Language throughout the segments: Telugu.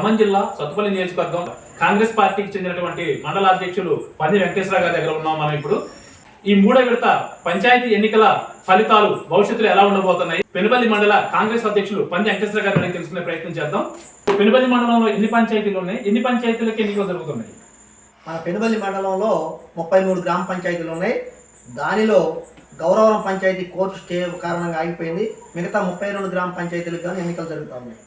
ఖమ్మం జిల్లా సత్తుపల్లి నియోజకవర్గం కాంగ్రెస్ పార్టీకి చెందినటువంటి మండల అధ్యక్షులు పంది వెంకటేశ్వర గారి దగ్గర ఉన్నాం మనం ఇప్పుడు. ఈ మూడో విడత పంచాయతీ ఎన్నికల ఫలితాలు భవిష్యత్తులో ఎలా ఉండబోతున్నాయి? పెనుబల్లి మండల కాంగ్రెస్ అధ్యక్షులు పంది వెంకటేశ్వర గారిని తెలుసుకునే ప్రయత్నం చేద్దాం. పెనుబల్లి మండలంలో ఎన్ని పంచాయతీలు ఉన్నాయి ఎన్ని పంచాయతీలకు ఎన్నికలు జరుగుతున్నాయి? మన పెనుబల్లి మండలంలో ముప్పై మూడు గ్రామ పంచాయతీలు ఉన్నాయి. దానిలో గౌరవరం పంచాయతీ కోర్టు స్టే కారణంగా ఆగిపోయింది. మిగతా ముప్పై రెండు గ్రామ పంచాయతీలకు కానీ ఎన్నికలు జరుగుతూ ఉన్నాయి.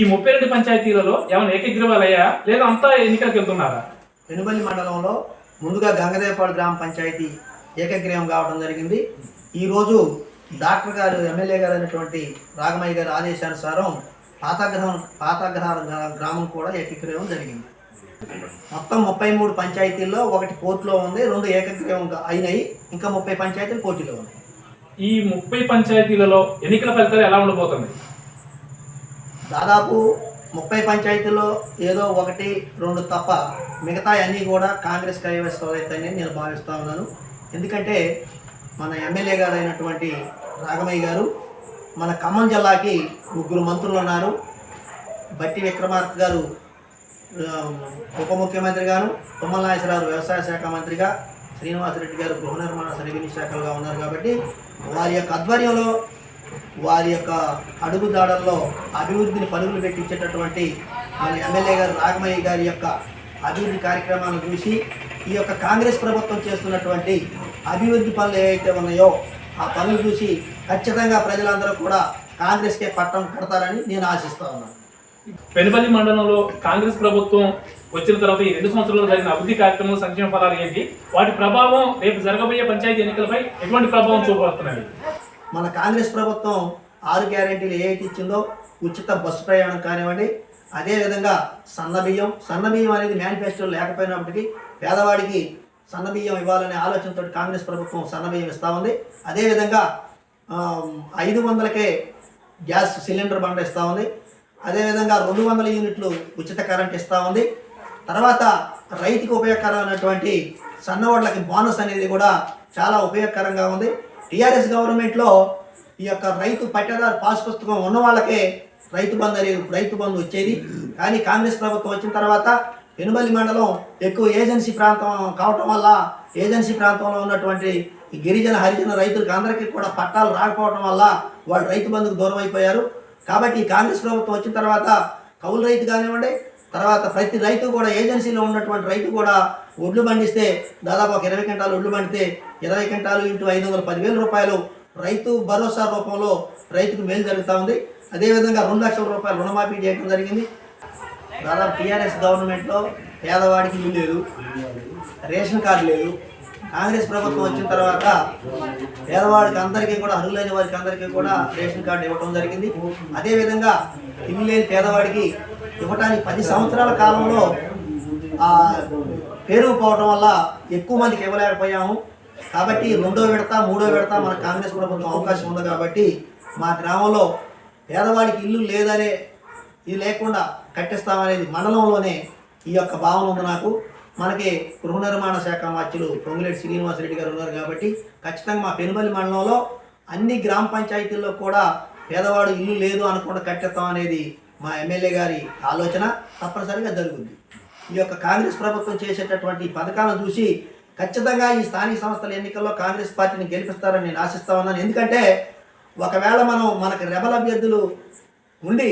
ఈ ముప్పై రెండు పంచాయతీలలో ఏమైనా ఏకగ్రీవాలయ్యా? లేదా అంతా ఎన్నికలకు వెళ్తున్నారా? పెనుబల్లి మండలంలో ముందుగా గంగదేవపాడు గ్రామ పంచాయతీ ఏకగ్రీవం కావడం జరిగింది. ఈరోజు డాక్టర్ గారు ఎమ్మెల్యే గారు అయినటువంటి రాగమయ్య గారి ఆదేశానుసారం పాతగ్రహం పాతగ్రహాల గ్రా- గ్రామం కూడా ఏకగ్రీవం జరిగింది. మొత్తం ముప్పై మూడు పంచాయతీల్లో ఒకటి కోర్టులో ఉంది రెండు ఏకగ్రీవం అయినాయి. ఇంకా ముప్పై పంచాయతీలు పోటీలో ఉన్నాయి. ఈ ముప్పై పంచాయతీలలో ఎన్నికల ఫలితాలు ఎలా ఉండబోతున్నాయి? దాదాపు ముప్పై పంచాయతీల్లో ఏదో ఒకటి రెండు తప్ప మిగతా అన్నీ కూడా కాంగ్రెస్ కైవసం అవుతాయని నేను భావిస్తూ ఉన్నాను. ఎందుకంటే మన ఎమ్మెల్యే గారు అయినటువంటి రాగమయ్య గారు మన ఖమ్మం జిల్లాకి ముగ్గురు మంత్రులు ఉన్నారు. బట్టి విక్రమార్క గారు ఉప ముఖ్యమంత్రి గారు తుమ్మల నాగేశ్వరరావు వ్యవసాయ శాఖ మంత్రిగా శ్రీనివాసరెడ్డి గారు గృహ నిర్మాణ సరిగిని శాఖలుగా ఉన్నారు కాబట్టి వారి యొక్క ఆధ్వర్యంలో వారి యొక్క అడుగుదాడల్లో అభివృద్ధిని పరుగులు పెట్టించేటటువంటి మన ఎమ్మెల్యే గారు రాగమయ్య గారి యొక్క అభివృద్ధి కార్యక్రమాలను చూసి ఈ యొక్క కాంగ్రెస్ ప్రభుత్వం చేస్తున్నటువంటి అభివృద్ధి పనులు ఏవైతే ఉన్నాయో ఆ పనులు చూసి ఖచ్చితంగా ప్రజలందరూ కూడా కాంగ్రెస్కే పట్టం కడతారని నేను ఆశిస్తా ఉన్నాను. పెనుపల్లి మండలంలో కాంగ్రెస్ ప్రభుత్వం వచ్చిన తర్వాత ఈ రెండు సంవత్సరాల్లో జరిగిన అభివృద్ధి కార్యక్రమం సంక్షేమ ఫలాలు ఏంటి? వాటి ప్రభావం రేపు జరగబోయే పంచాయతీ ఎన్నికలపై ఎటువంటి ప్రభావం చూపబడుతున్నాయి మన కాంగ్రెస్ ప్రభుత్వం ఆరు గ్యారెంటీలు ఏ ఇచ్చిందో ఉచిత బస్సు ప్రయాణం కానివ్వండి అదేవిధంగా సన్నబియ్యం సన్నబియ్యం అనేది మేనిఫెస్టో లేకపోయినప్పటికీ పేదవాడికి సన్నబియ్యం ఇవ్వాలనే ఆలోచనతో కాంగ్రెస్ ప్రభుత్వం సన్నబియ్యం ఇస్తూ ఉంది. అదేవిధంగా ఐదు వందలకే గ్యాస్ సిలిండర్ బండ ఇస్తూ ఉంది. అదేవిధంగా రెండు వందల యూనిట్లు ఉచిత కరెంట్ ఇస్తూ ఉంది. తర్వాత రైతుకు ఉపయోగకరమైనటువంటి సన్నవాళ్ళకి బోనస్ అనేది కూడా చాలా ఉపయోగకరంగా ఉంది. టీఆర్ఎస్ గవర్నమెంట్లో ఈ యొక్క రైతు పట్టేదారు పాస్ పుస్తకం ఉన్న వాళ్ళకే రైతు బంధు అనేది రైతు బంధు వచ్చేది. కానీ కాంగ్రెస్ ప్రభుత్వం వచ్చిన తర్వాత పెనుబల్లి మండలం ఎక్కువ ఏజెన్సీ ప్రాంతం కావటం వల్ల ఏజెన్సీ ప్రాంతంలో ఉన్నటువంటి గిరిజన హరిజన రైతులకు అందరికీ కూడా పట్టాలు రాకపోవడం వల్ల వాళ్ళు రైతు బంధుకు దూరం అయిపోయారు. కాబట్టి కాంగ్రెస్ ప్రభుత్వం వచ్చిన తర్వాత కౌలు రైతు కానివ్వండి తర్వాత ప్రతి రైతు కూడా ఏజెన్సీలో ఉన్నటువంటి రైతు కూడా ఒడ్లు పండిస్తే దాదాపు ఒక ఇరవై క్వింటాలు ఒడ్లు పండితే ఇరవై క్వింటాలు ఇంటూ ఐదు వందల పదివేల రూపాయలు రైతు భరోసా రూపంలో రైతుకు మేలు జరుగుతూ ఉంది. అదేవిధంగా రెండు లక్షల రూపాయలు రుణమాఫీ చేయడం జరిగింది. దాదాపు టీఆర్ఎస్ గవర్నమెంట్లో పేదవాడికి ఇల్లు లేదు రేషన్ కార్డు లేదు. కాంగ్రెస్ ప్రభుత్వం వచ్చిన తర్వాత పేదవాడికి అందరికీ కూడా అర్హులైన వారికి అందరికీ కూడా రేషన్ కార్డు ఇవ్వడం జరిగింది. అదేవిధంగా ఇల్లు లేని పేదవాడికి ఇవ్వటానికి పది సంవత్సరాల కాలంలో పేరుకుపోవడం వల్ల ఎక్కువ మందికి ఇవ్వలేకపోయాము. కాబట్టి రెండో విడత మూడో విడత మన కాంగ్రెస్ ప్రభుత్వం అవకాశం ఉంది కాబట్టి మా గ్రామంలో పేదవాడికి ఇల్లు లేదనే ఇది లేకుండా కట్టిస్తామనేది మండలంలోనే ఈ యొక్క భావన ఉంది నాకు. మనకి గృహ నిర్మాణ శాఖ మార్చులు పొంగులేటి శ్రీనివాసరెడ్డి గారు ఉన్నారు కాబట్టి ఖచ్చితంగా మా పెనుబలి మండలంలో అన్ని గ్రామ పంచాయతీల్లో కూడా పేదవాడు ఇల్లు లేదు అనుకుంటే కట్టిస్తాం అనేది మా ఎమ్మెల్యే గారి ఆలోచన తప్పనిసరిగా జరుగుతుంది ఈ యొక్క కాంగ్రెస్ ప్రభుత్వం చేసేటటువంటి పథకాలను చూసి ఖచ్చితంగా ఈ స్థానిక సంస్థల ఎన్నికల్లో కాంగ్రెస్ పార్టీని గెలిపిస్తారని నేను ఆశిస్తా ఉన్నాను. ఎందుకంటే ఒకవేళ మనం మనకు రెబల్ అభ్యర్థులు ఉండి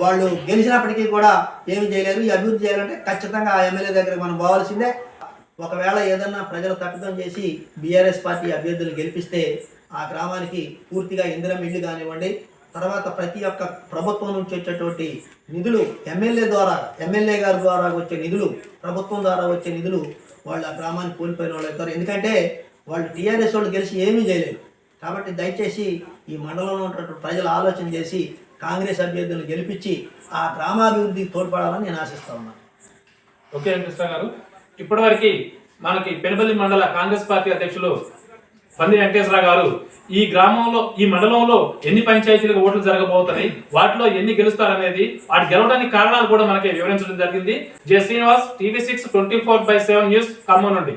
వాళ్ళు గెలిచినప్పటికీ కూడా ఏమి చేయలేరు. ఈ అభివృద్ధి చేయాలంటే ఖచ్చితంగా ఆ ఎమ్మెల్యే దగ్గరికి మనం పోవాల్సిందే. ఒకవేళ ఏదన్నా ప్రజలు తప్పిదం చేసి బీఆర్ఎస్ పార్టీ అభ్యర్థులు గెలిపిస్తే ఆ గ్రామానికి పూర్తిగా ఇందిరం ఇల్లు కానివ్వండి తర్వాత ప్రతి ఒక్క ప్రభుత్వం నుంచి వచ్చేటువంటి నిధులు ఎమ్మెల్యే ద్వారా ఎమ్మెల్యే గారి ద్వారా వచ్చే నిధులు ప్రభుత్వం ద్వారా వచ్చే నిధులు వాళ్ళు ఆ గ్రామానికి కోల్పోయిన వాళ్ళు అవుతారు. ఎందుకంటే వాళ్ళు టీఆర్ఎస్ వాళ్ళు గెలిచి ఏమీ చేయలేరు కాబట్టి దయచేసి ఈ మండలంలో ఉన్నటువంటి ప్రజలు ఆలోచన చేసి కాంగ్రెస్ అభ్యర్థులను గెలిపించి ఆ గ్రామాభివృద్ధికి తోడ్పడాలని నేను ఆశిస్తా ఉన్నాను ఓకే వెంకటేశ్వర గారు. ఇప్పటివరకు మనకి పెనపల్లి మండల కాంగ్రెస్ పార్టీ అధ్యక్షులు పంది వెంకటేశ్వర గారు ఈ గ్రామంలో ఈ మండలంలో ఎన్ని పంచాయతీలకు ఓట్లు జరగబోతున్నాయి వాటిలో ఎన్ని గెలుస్తారనేది వాటి గెలవడానికి కారణాలు కూడా మనకి వివరించడం జరిగింది. Jaya Srinivas TV six twenty four by seven news Khammam నుండి.